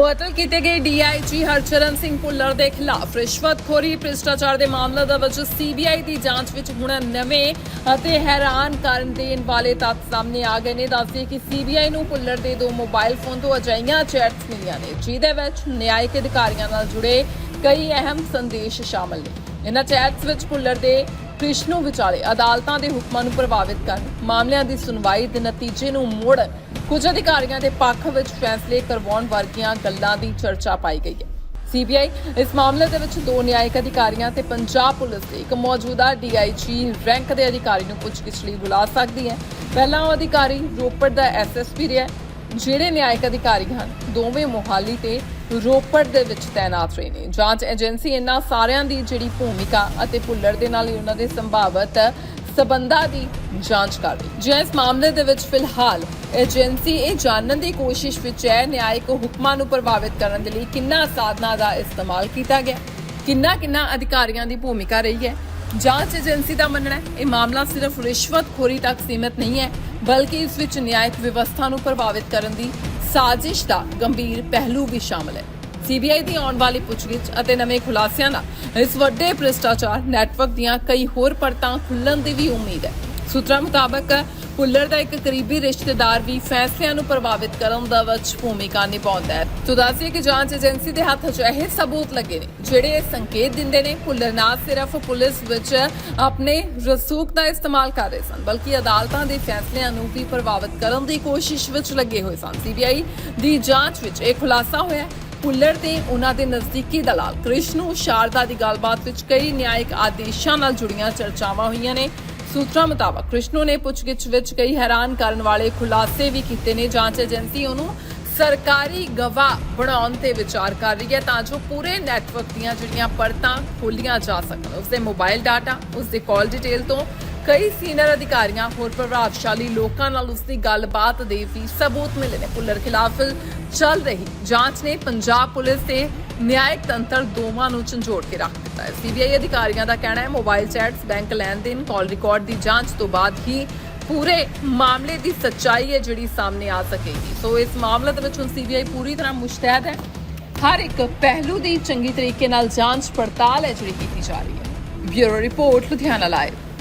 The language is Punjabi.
ਮੁਅੱਤਲ ਕੀਤੇ ਗਏ ਡੀਆਈਜੀ ਹਰਚਰਨ ਸਿੰਘ ਭੁੱਲਰ ਦੇ ਖਿਲਾਫ ਰਿਸ਼ਵਤਖੋਰੀ, ਭ੍ਰਿਸ਼ਟਾਚਾਰ ਦੇ ਮਾਮਲੇ ਦਾ ਵਿੱਚ ਸੀਬੀਆਈ ਦੀ ਜਾਂਚ ਵਿੱਚ ਹੁਣ ਨਵੇਂ ਅਤੇ ਹੈਰਾਨ ਕਰਨ ਦੇਣ ਵਾਲੇ ਤੱਥ ਸਾਹਮਣੇ ਆ ਗਏ ਨੇ। ਦੱਸਦੇ ਕਿ ਸੀਬੀਆਈ ਨੂੰ ਭੁੱਲਰ ਦੇ ਦੋ ਮੋਬਾਈਲ ਫੋਨ ਤੋਂ ਅਜਿਹੀਆਂ ਚੈਟਸ ਮਿਲੀਆਂ ਨੇ, ਜਿਹਦੇ ਵਿੱਚ ਨਿਆਇਕ ਅਧਿਕਾਰੀਆਂ ਨਾਲ ਜੁੜੇ ਕਈ ਅਹਿਮ ਸੰਦੇਸ਼ ਸ਼ਾਮਲ ਨੇ। ਇਹਨਾਂ ਚੈਟਸ ਵਿੱਚ ਭੁੱਲਰ ਦੇ ਕ੍ਰਿਸ਼ਨੂ ਵਿਚਾਲੇ ਅਦਾਲਤਾਂ ਦੇ ਹੁਕਮਾਂ ਨੂੰ ਪ੍ਰਭਾਵਿਤ ਕਰਨ, ਮਾਮਲਿਆਂ ਦੀ ਸੁਣਵਾਈ ਦੇ ਨਤੀਜੇ ਨੂੰ ਮੋੜਨ ਕੁਝ ਅਧਿਕਾਰੀਆਂ ਦੇ ਪੱਖ ਵਿੱਚ ਫੈਸਲੇ ਕਰਵਾਉਣ ਵਰਗੀਆਂ ਗੱਲਾਂ ਦੀ ਚਰਚਾ ਪਾਈ ਗਈ ਹੈ। ਸੀਬੀਆਈ ਇਸ ਮਾਮਲੇ ਦੇ ਵਿੱਚ ਦੋ ਨਿਆਇਕ ਅਧਿਕਾਰੀਆਂ ਤੇ ਪੰਜਾਬ ਪੁਲਿਸ ਦੇ ਇੱਕ ਮੌਜੂਦਾ ਡੀਆਈਜੀ ਰੈਂਕ ਦੇ ਅਧਿਕਾਰੀ ਨੂੰ ਪੁੱਛਗਿੱਛ ਲਈ ਬੁਲਾ ਸਕਦੀ ਹੈ। ਪਹਿਲਾਂ ਉਹ ਅਧਿਕਾਰੀ ਰੋਪੜ ਦਾ ਐਸਐਸਪੀ ਰਿਹਾ ਜਿਹੜੇ ਨਿਆਇਕ ਅਧਿਕਾਰੀ ਹਨ, ਦੋਵੇਂ ਮੋਹਾਲੀ ਤੇ ਰੋਪੜ ਦੇ ਵਿੱਚ ਤਾਇਨਾਤ ਰਹੇ ਨੇ। ਜਾਂਚ ਏਜੰਸੀ ਇਹਨਾਂ ਸਾਰਿਆਂ ਦੀ ਜਿਹੜੀ ਭੂਮਿਕਾ ਅਤੇ ਭੁੱਲਰ ਦੇ ਨਾਲ ਹੀ ਉਹਨਾਂ ਦੇ ਸੰਭਾਵਤ ਸਬੰਧਾਂ ਦੀ ਜਾਂਚ ਕਰ ਰਹੀ ਜਿਸ ਮਾਮਲੇ ਦੇ ਵਿੱਚ ਫਿਲਹਾਲ ਏਜੰਸੀ ਇਹ ਜਾਣਨ ਦੀ ਕੋਸ਼ਿਸ਼ ਵਿੱਚ ਹੈ, ਨਿਆਇਕ ਹੁਕਮਾਂ ਨੂੰ ਪ੍ਰਭਾਵਿਤ ਕਰਨ ਦੇ ਲਈ ਕਿੰਨਾ ਸਾਧਨਾਂ ਦਾ ਇਸਤੇਮਾਲ ਕੀਤਾ ਗਿਆ ਕਿੰਨਾ ਕਿੰਨਾ ਅਧਿਕਾਰੀਆਂ ਦੀ ਭੂਮਿਕਾ ਰਹੀ ਹੈ ਜਾਂਚ ਏਜੰਸੀ ਦਾ ਮੰਨਣਾ ਹੈ। ਇਹ ਮਾਮਲਾ ਸਿਰਫ ਰਿਸ਼ਵਤਖੋਰੀ ਤੱਕ ਸੀਮਿਤ ਨਹੀਂ ਹੈ, ਬਲਕਿ ਇਸ ਵਿੱਚ ਨਿਆਇਕ ਵਿਵਸਥਾ ਨੂੰ ਪ੍ਰਭਾਵਿਤ ਕਰਨ ਦੀ ਸਾਜ਼ਿਸ਼ ਦਾ ਗੰਭੀਰ ਪਹਿਲੂ ਵੀ ਸ਼ਾਮਲ ਹੈ। ਸੀਬੀਆਈ ਦੀ ਆਉਣ ਵਾਲੀ ਪੁੱਛਗਿੱਛ ਅਤੇ ਨਵੇਂ ਖੁਲਾਸਿਆਂ ਦਾ ਇਸ ਵੱਡੇ ਭ੍ਰਿਸ਼ਟਾਚਾਰ ਨੈਟਵਰਕ ਦੀਆਂ ਕਈ ਹੋਰ ਪਰਤਾਂ ਖੁੱਲਣ ਦੀ ਵੀ ਉਮੀਦ ਹੈ। ਸੂਤਰਾਂ ਮੁਤਾਬਕ ਪੁੱਲਰ ਦਾ ਇੱਕ ਕਰੀਬੀ ਰਿਸ਼ਤੇਦਾਰ ਵੀ ਫੈਸਲਿਆਂ ਨੂੰ ਪ੍ਰਭਾਵਿਤ ਕਰਨ ਦਾ ਵਿੱਚ ਭੂਮਿਕਾ ਨਿਭਾਉਂਦਾ ਹੈ। ਸੋ ਕਿ ਜਾਂਚ ਏਜੰਸੀ ਦੇ ਹੱਥ 'ਚ ਇਹ ਸਬੂਤ ਲੱਗੇ ਨੇ, ਜਿਹੜੇ ਸੰਕੇਤ ਦਿੰਦੇ ਨੇ ਪੁੱਲਰ ਨਾ ਸਿਰਫ ਪੁਲਿਸ ਵਿੱਚ ਆਪਣੇ ਰਸੂਖ ਦਾ ਇਸਤੇਮਾਲ ਕਰ ਰਹੇ ਸਨ, ਬਲਕਿ ਅਦਾਲਤਾਂ ਦੇ ਫੈਸਲਿਆਂ ਨੂੰ ਵੀ ਪ੍ਰਭਾਵਿਤ ਕਰਨ ਦੀ ਕੋਸ਼ਿਸ਼ ਵਿੱਚ ਲੱਗੇ ਹੋਏ ਸਨ। ਸੀਬੀਆਈ ਦੀ ਜਾਂਚ ਵਿੱਚ ਇਹ ਖੁਲਾਸਾ ਹੋਇਆ ਹੈ। ਪੁੱਲਰ ਤੇ ਉਹਨਾਂ ਦੇ ਨਜ਼ਦੀਕੀ ਦਲਾਲ ਕ੍ਰਿਸ਼ਨੂ ਸ਼ਾਰਦਾ ਦੀ ਗੱਲਬਾਤ ਵਿੱਚ ਕਈ ਨਿਆਇਕ ਆਦੇਸ਼ਾਂ ਨਾਲ ਜੁੜੀਆਂ ਚਰਚਾਵਾਂ ਹੋਈਆਂ ਨੇ। ਸੂਤਰਾਂ ਮੁਤਾਬਕ ਕ੍ਰਿਸ਼ਨੂ ਨੇ ਪੁੱਛਗਿੱਛ ਵਿੱਚ ਕਈ ਹੈਰਾਨ ਕਰਨ ਵਾਲੇ ਖੁਲਾਸੇ ਵੀ ਕੀਤੇ ਨੇ। ਜਾਂਚ ਏਜੰਸੀ ਉਹਨੂੰ ਸਰਕਾਰੀ ਗਵਾਹ ਬਣਾਉਣ ਤੇ ਵਿਚਾਰ ਕਰ ਰਹੀ ਹੈ ਤਾਂ ਜੋ ਪੂਰੇ ਨੈਟਵਰਕ ਦੀਆਂ ਜਿਹੜੀਆਂ ਪਰਤਾਂ ਖੋਲੀਆਂ ਜਾ ਸਕਣ। ਉਸਦੇ ਮੋਬਾਈਲ ਡਾਟਾ, ਉਸਦੇ ਕਾਲ ਡਿਟੇਲ ਤੋਂ ਕਈ ਸੀਨੀਅਰ ਅਧਿਕਾਰੀਆਂ, ਹੋਰ ਪ੍ਰਭਾਵਸ਼ਾਲੀ ਲੋਕਾਂ ਨਾਲ ਉਸਦੀ ਗੱਲਬਾਤ ਦੇ ਵੀ ਸਬੂਤ ਮਿਲੇ ਨੇ। ਪੁੱਲਰ ਖਿਲਾਫ ਚੱਲ ਰਹੀ ਜਾਂਚ ਨੇ ਪੰਜਾਬ ਪੁਲਿਸ ਤੇ ਨਿਆਇਕ ਤੰਤਰ ਦੋਵਾਂ ਨੂੰ ਝੰਜੋੜ ਕੇ ਰੱਖ ਦਿੱਤਾ ਹੈ। ਸੀਬੀਆਈ ਅਧਿਕਾਰੀਆਂ ਦਾ ਕਹਿਣਾ ਹੈ, ਮੋਬਾਈਲ ਚੈਟਸ ਬੈਂਕ ਲੈਣ ਦੇਣ, ਕਾਲ ਰਿਕਾਰਡ ਦੀ ਜਾਂਚ ਤੋਂ ਬਾਅਦ ਹੀ ਪੂਰੇ ਮਾਮਲੇ ਦੀ ਸੱਚਾਈ ਹੈ ਜਿਹੜੀ ਸਾਹਮਣੇ ਆ ਸਕੇਗੀ। ਸੋ ਇਸ ਮਾਮਲੇ ਦੇ ਵਿੱਚ ਹੁਣ ਸੀਬੀਆਈ ਪੂਰੀ ਤਰ੍ਹਾਂ ਮੁਸ਼ਤੈਦ ਹੈ। ਹਰ ਇੱਕ ਪਹਿਲੂ ਦੀ ਚੰਗੀ ਤਰੀਕੇ ਨਾਲ ਜਾਂਚ ਪੜਤਾਲ ਹੈ ਜਿਹੜੀ ਕੀਤੀ ਜਾ ਰਹੀ ਹੈ। Bureau report, Ludhiana live.